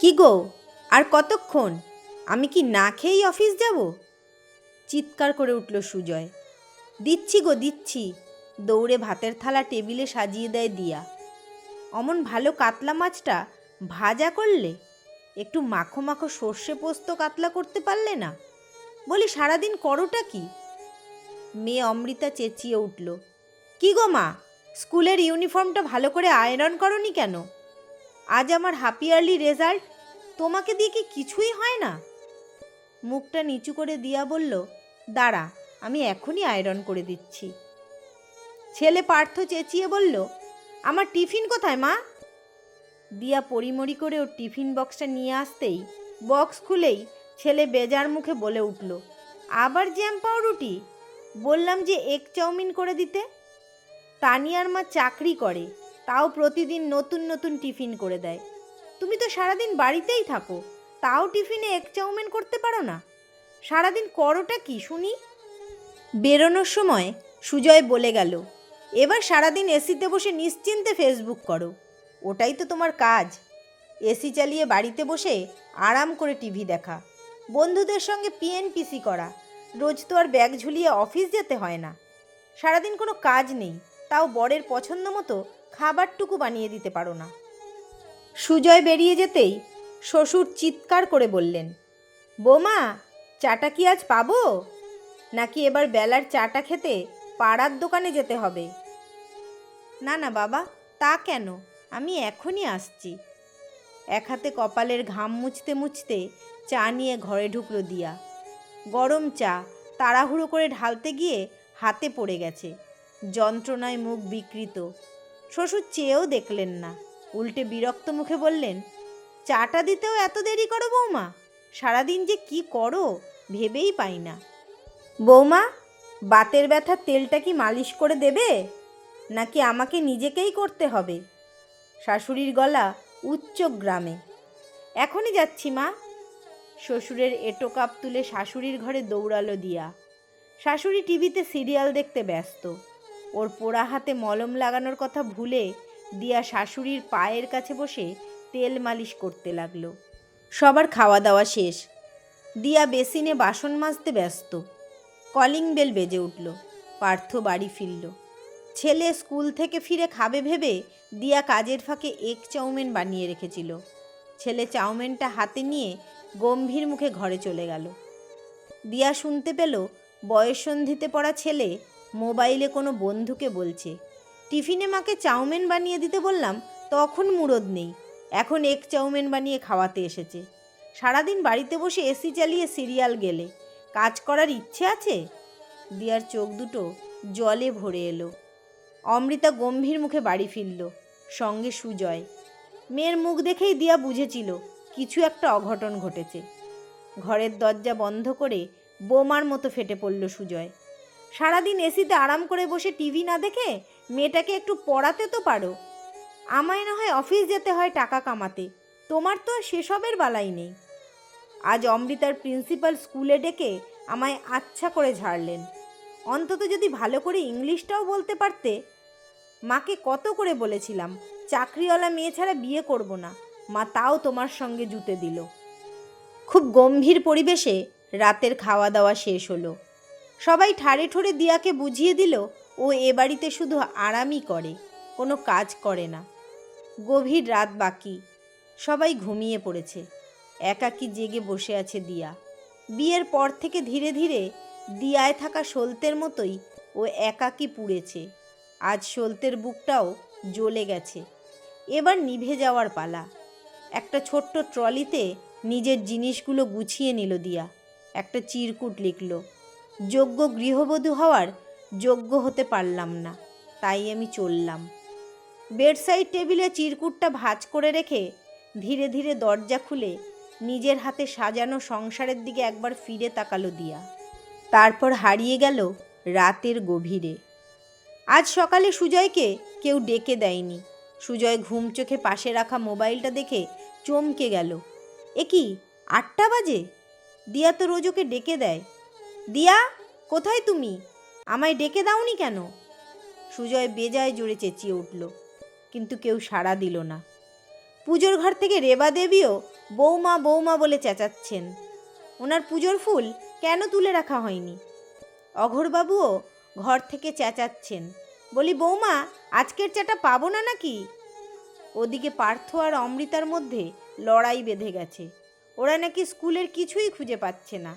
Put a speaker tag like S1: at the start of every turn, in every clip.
S1: কি গো? আর কতক্ষণ? আমি কি না খেয়েই অফিস যাব? চিৎকার করে উঠল সুজয়। দিচ্ছি গো, দিচ্ছি। দৌড়ে ভাতের থালা টেবিলে সাজিয়ে দেয় দিয়া। অমন ভালো কাতলা মাছটা ভাজা করলে? একটু মাখো মাখো সর্ষে পোস্ত কাতলা করতে পারলে না? বলি, সারাদিন করোটা কি? মেয়ে অমৃতা চেঁচিয়ে উঠল। কি গো মা, স্কুলের ইউনিফর্মটা ভালো করে আয়রন করনি কেন? আজ আমার হাফ ইয়ারলি রেজাল্ট তোমাকে দিয়ে কি কিছুই হয় না? মুখটা নিচু করে দিয়া বলল, দাঁড়া, আমি এখনই আয়রন করে দিচ্ছি। ছেলে পার্থ চেঁচিয়ে বলল, আমার টিফিন কোথায়, মা? দিয়া পরিমরি করে ওর টিফিন বক্সটা নিয়ে আসতেই বক্স খুলেই ছেলে বেজার মুখে বলে উঠল, আবার জ্যাম পাউরুটি? বললাম যে এগ চাউমিন করে দিতে? তানিয়ার মা চাকরি করে তাও প্রতিদিন নতুন নতুন টিফিন করে দেয়। তুমি তো সারাদিন বাড়িতেই থাকো, তাও টিফিনে এক চাউমিন করতে পারো না? সারাদিন করোটা কি, শুনি? বেরোনোর সময় সুজয় বলে গেল, এবার সারাদিন এসিতে বসে নিশ্চিন্তে ফেসবুক করো। ওটাই তো তোমার কাজ। এসি চালিয়ে বাড়িতে বসে আরাম করে টিভি দেখা। বন্ধুদের সঙ্গে পিএনপিসি করা। রোজ তো আর ব্যাগ ঝুলিয়ে অফিস যেতে হয় না। সারাদিন কোনো কাজ নেই, তাও বরের পছন্দ মতো খাবারটুকু বানিয়ে দিতে পারো না। সুজয় বেরিয়ে যেতেই শ্বশুর চিৎকার করে বললেন, বোমা, চাটা কি আজ পাবো? নাকি এবার বেলার চাটা খেতে পাড়ার দোকানে যেতে হবে? না না বাবা, তা কেন? আমি এখনই আসছি। এক হাতে কপালের ঘাম মুছতে মুছতে চা নিয়ে ঘরে ঢুকলো দিয়া। গরম চা তাড়াহুড়ো করে ঢালতে গিয়ে হাতে পড়ে গেছে। যন্ত্রণায় মুখ বিকৃত। শ্বশুর চেয়েও দেখলেন না। উল্টে বিরক্ত মুখে বললেন, চাটা দিতেও এত দেরি করো বৌমা? সারাদিন যে কি করো ভেবেই পাই না। বৌমা, বাতের ব্যথার তেলটা কি মালিশ করে দেবে? নাকি আমাকে নিজেকেই করতে হবে? শাশুড়ির গলা উচ্চ গ্রামে। এখনই যাচ্ছি মা। শ্বশুরের এটো কাপ তুলে শাশুড়ির ঘরে দৌড়ালো দিয়া। শাশুড়ি টিভিতে সিরিয়াল দেখতে ব্যস্ত। ওর পোড়া হাতে মলম লাগানোর কথা ভুলে দিয়া শাশুড়ির পায়ের কাছে বসে তেল মালিশ করতে লাগল। সবার খাওয়া দাওয়া শেষ। দিয়া বেসিনে বাসন মাজতে ব্যস্ত। কলিং বেল বেজে উঠল। পার্থ বাড়ি ফিরল। ছেলে স্কুল থেকে ফিরে খাবে ভেবে দিয়া কাজের ফাঁকে এক চাউমিন বানিয়ে রেখেছিল। ছেলে চাউমিনটা হাতে নিয়ে গম্ভীর মুখে ঘরে চলে গেল। দিয়া শুনতে পেল বয়সন্ধিতে পড়া ছেলে মোবাইলে কোনো বন্ধুকে বলছে। টিফিনে মাকে চাউমিন বানিয়ে দিতে বললাম, তখন মুরদ নেই। এখন এক চাউমিন বানিয়ে খাওয়াতে এসেছে। সারাদিন বাড়িতে বসে এসি চালিয়ে সিরিয়াল গেলে। কাজ করার ইচ্ছে আছে? দিয়ার চোখ দুটো জলে ভরে এলো। অমৃতা গম্ভীর মুখে বাড়ি ফিরল, সঙ্গে সুজয়। মেয়ের মুখ দেখেই দিয়া বুঝেছিল, কিছু একটা অঘটন ঘটেছে। ঘরের দরজা বন্ধ করে বোমার মতো ফেটে পড়ল সুজয়। সারাদিন এসিতে আরাম করে বসে টিভি না দেখে মেয়েটাকে একটু পড়াতে তো পারো। আমায় না হয় অফিস যেতে হয় টাকা কামাতে। তোমার তো সেসবের বালাই নেই। আজ অমৃতার প্রিন্সিপাল স্কুলে ডেকে আমায় আচ্ছা করে ঝাড়লেন। অন্তত যদি ভালো করে ইংলিশটাও বলতে পারতে, মাকে কত করে বলেছিলাম, চাকরিওয়ালা মেয়ে ছাড়া বিয়ে করব না, মা তাও তোমার সঙ্গে জুতে দিল। খুব গম্ভীর পরিবেশে রাতের খাওয়া দাওয়া শেষ হলো। সবাই ঠাড়ে ঠোড়ে দিয়াকে বুঝিয়ে দিল, ও এ বাড়িতে শুধু আরামই করে, কোনো কাজ করে না। গভীর রাত বাকি, সবাই ঘুমিয়ে পড়েছে। একাকী জেগে বসে আছে দিয়া। বিয়ের পর থেকে ধীরে ধীরে দিয়ায় থাকা সলতের মতোই ও একাকী পুড়েছে। আজ সলতের বুকটাও জ্বলে গেছে। এবার নিভে যাওয়ার পালা। একটা ছোট্ট ট্রলিতে নিজের জিনিসগুলো গুছিয়ে নিল দিয়া। একটা চিরকুট লিখল যোগ্য গৃহবধূ হওয়ার যোগ্য হতে পারলাম না। তাই আমি চললাম। বেডসাইড টেবিলে চিরকুটটা ভাঁজ করে রেখে ধীরে ধীরে দরজা খুলে নিজের হাতে সাজানো সংসারের দিকে একবার ফিরে তাকালো দিয়া। তারপর হারিয়ে গেল রাতের গভীরে। আজ সকালে সুজয়কে কেউ ডেকে দেয়নি। সুজয় ঘুম চোখে পাশে রাখা মোবাইলটা দেখে চমকে গেল। এ কি, আটটা বাজে? দিয়া তো রোজ ওকে ডেকে দেয়। দিয়া, কোথায় তুমি? আমায় ডেকে দাওনি কেন? সুজয় বেজায় জোরে চেঁচিয়ে উঠল, কিন্তু কেউ সাড়া দিল না। পুজোর ঘর থেকে রেবা দেবীও বৌমা বৌমা বলে চেঁচাচ্ছেন। ওনার পুজোর ফুল কেন তুলে রাখা হয়নি? অঘরবাবুও ঘর থেকে চেঁচাচ্ছেন, বলি, বৌমা, আজকের চাটা পাবো না নাকি? ওদিকে পার্থ আর অমৃতার মধ্যে লড়াই বেঁধে গেছে। ওরা নাকি স্কুলের কিছুই খুঁজে পাচ্ছে না।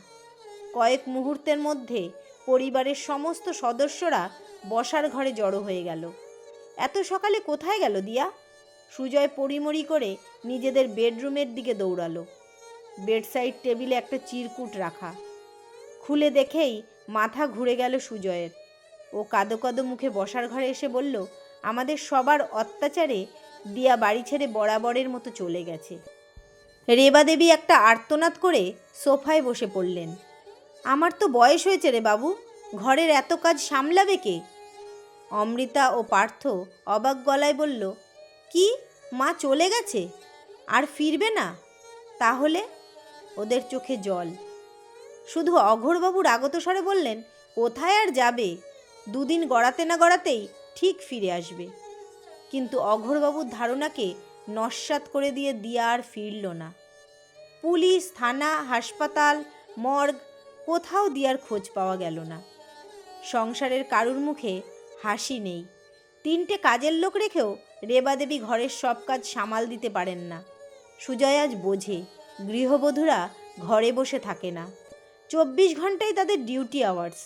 S1: কয়েক মুহূর্তের মধ্যে পরিবারের সমস্ত সদস্যরা বসার ঘরে জড়ো হয়ে গেল। এত সকালে কোথায় গেল দিয়া? সুজয় পরিমরি করে নিজেদের বেডরুমের দিকে দৌড়ালো। বেডসাইড টেবিলে একটা চিরকুট রাখা। খুলে দেখেই মাথা ঘুরে গেল সুজয়ের। ও কাদো কাদো মুখে বসার ঘরে এসে বলল, আমাদের সবার অত্যাচারে দিয়া বাড়ি ছেড়ে বরাবরের মতো চলে গেছে। রেবা দেবী একটা আর্তনাদ করে সোফায় বসে পড়লেন। আমার তো বয়স হয়েছে রে বাবু। ঘরের এত কাজ সামলাবে কে? অমৃতা ও পার্থ অবাক গলায় বলল, কি? মা চলে গেছে? আর ফিরবে না? তাহলে? ওদের চোখে জল। শুধু অঘোরবাবু রাগত স্বরে বললেন, কোথায় আর যাবে? দুদিন গড়াতে না গড়াতেই ঠিক ফিরে আসবে। কিন্তু অঘোরবাবুর ধারণাকে নস্বাত করে দিয়ে দিয়া আর ফিরল না। পুলিশ, থানা, হাসপাতাল, মর্গ কোথাও দিয়ার খোঁজ পাওয়া গেল না। সংসারের কারুর মুখে হাসি নেই। তিনটে কাজের লোক রেখেও রেবা দেবী ঘরের সব কাজ সামাল দিতে পারেন না। সুজয় আজ বোঝে, গৃহবধূরা ঘরে বসে থাকে না। চব্বিশ ঘন্টাই তাদের ডিউটি আওয়ার্স।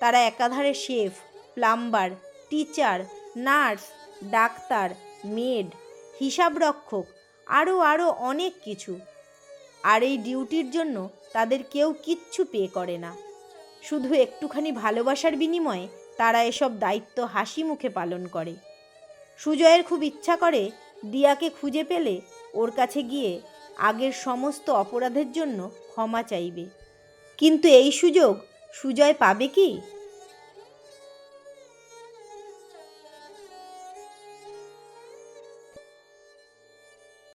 S1: তারা একাধারে chef, plumber, teacher, nurse, doctor, maid, হিসাবরক্ষক, আরও আরও অনেক কিছু। আর এই ডিউটির জন্য তাদের কেউ কিচ্ছু পে করে না। শুধু একটুখানি ভালোবাসার বিনিময়ে তারা এসব দায়িত্ব হাসি মুখে পালন করে। সুজয়ের খুব ইচ্ছা করে দিয়াকে খুঁজে পেলে ওর কাছে গিয়ে আগের সমস্ত অপরাধের জন্য ক্ষমা চাইবে। কিন্তু এই সুযোগ সুজয় পাবে কি?